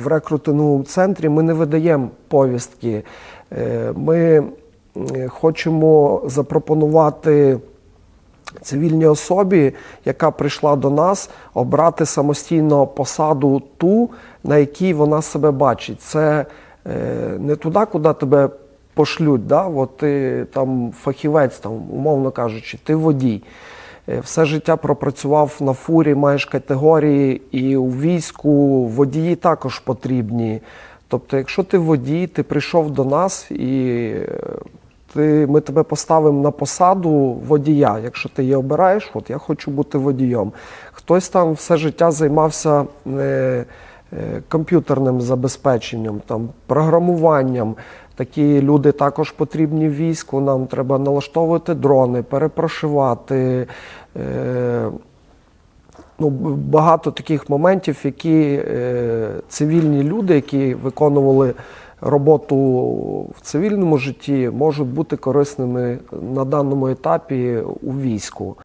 в рекрутинговому центрі ми не видаємо повістки. Е, Ми е, хочемо запропонувати цивільній особі, яка прийшла до нас, обрати самостійно посаду ту, на якій вона себе бачить. Це е, не туди, куди тебе пошлють. Да? От ти там фахівець, там, умовно кажучи, ти водій. Е, Все життя пропрацював на фурі, маєш категорії, і у війську водії також потрібні. Тобто, якщо ти водій, ти прийшов до нас і е, ти, ми тебе поставимо на посаду водія. Якщо ти її обираєш, от я хочу бути водієм. Хтось там все життя займався е, е, комп'ютерним забезпеченням, там, програмуванням. Такі люди також потрібні в війську. Нам треба налаштовувати дрони, перепрошивати. Е, ну, багато таких моментів, які е, цивільні люди, які виконували роботу в цивільному житті, можуть бути корисними на даному етапі у війську.